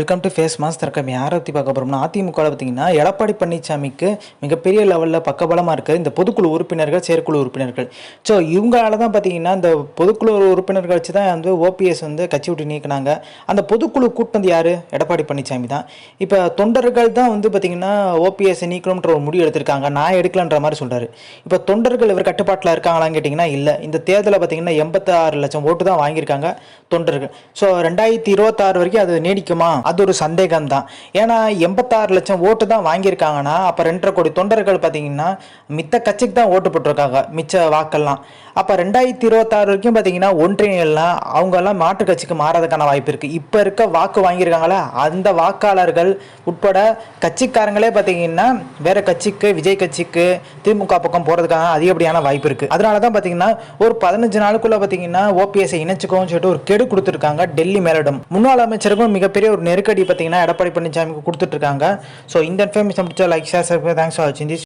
Welcome to face mass தர்க்கம் யாரை பற்றி பார்க்க போகிறோம்னா அதிமுகவில் பார்த்தீங்கன்னா எடப்பாடி பழனிசாமிக்கு மிகப்பெரிய லெவலில் பக்கபலமாக இருக்குது இந்த பொதுக்குழு உறுப்பினர்கள் செயற்குழு உறுப்பினர்கள். ஸோ இவங்களால தான் பார்த்தீங்கன்னா இந்த பொதுக்குழு உறுப்பினர்கள் வச்சு தான் வந்து ஓபிஎஸ் வந்து கட்சி விட்டு நீக்கினாங்க. அந்த பொதுக்குழு கூட்டினது யார்? எடப்பாடி பழனிசாமி தான். இப்போ தொண்டர்கள் தான் வந்து பார்த்தீங்கன்னா ஓபிஎஸ் நீக்கணுன்ற ஒரு முடிவு எடுத்திருக்காங்க. நான் எடுக்கலன்ற மாதிரி சொல்கிறாரு இப்போ தொண்டர்கள் இவர் கட்டுப்பாட்டில் இருக்காங்களான்னு கேட்டிங்கன்னா இல்லை. இந்த தேர்தலில் பார்த்தீங்கன்னா எண்பத்தாறு லட்சம் ஓட்டு தான் வாங்கியிருக்காங்க தொண்டர்கள். ஸோ ரெண்டாயிரத்தி இருபத்தாறு வரைக்கும் அது நீடிக்குமா? அது ஒரு சந்தேகம் தான் ஏன்னா எண்பத்தாறு லட்சம் ஓட்டு தான் வாங்கியிருக்காங்கன்னா அப்போ ரெண்டரை கோடி தொண்டர்கள் பார்த்தீங்கன்னா மித்த கட்சிக்கு தான் ஓட்டு போட்டிருக்காங்க மிச்ச வாக்கெல்லாம். அப்போ ரெண்டாயிரத்தி இருபத்தாறு வரைக்கும் பார்த்தீங்கன்னா ஒன்றியெல்லாம் அவங்கெல்லாம் மாற்று கட்சிக்கு மாறதுக்கான வாய்ப்பு இருக்குது இப்போ இருக்க வாக்கு வாங்கியிருக்காங்களே அந்த வாக்காளர்கள் உட்பட கட்சிக்காரங்களே பார்த்தீங்கன்னா வேற கட்சிக்கு விஜய் கட்சிக்கு திமுக பக்கம் போகிறதுக்கான அதிகப்படியான வாய்ப்பு இருக்குது அதனால தான் பார்த்தீங்கன்னா ஒரு பதினஞ்சு நாளுக்குள்ளே பார்த்தீங்கன்னா ஓபிஎஸ்ஐ இணைச்சுக்கோன்னு சொல்லிட்டு ஒரு கெடு கொடுத்துருக்காங்க டெல்லி மேலிடம். முன்னாள் அமைச்சருக்கும் மிகப்பெரிய ஒரு நெருக்கடி பார்த்தீங்கன்னா எடப்பாடி பழனிசாமிக்கு கொடுத்துட்ருக்காங்க ஸோ இந்த இன்ஃபர்மேஷன் பிடிச்சா லைக் ஷேர் தேங்க்ஸ் ஃபார் வாட்சிங் திஸ்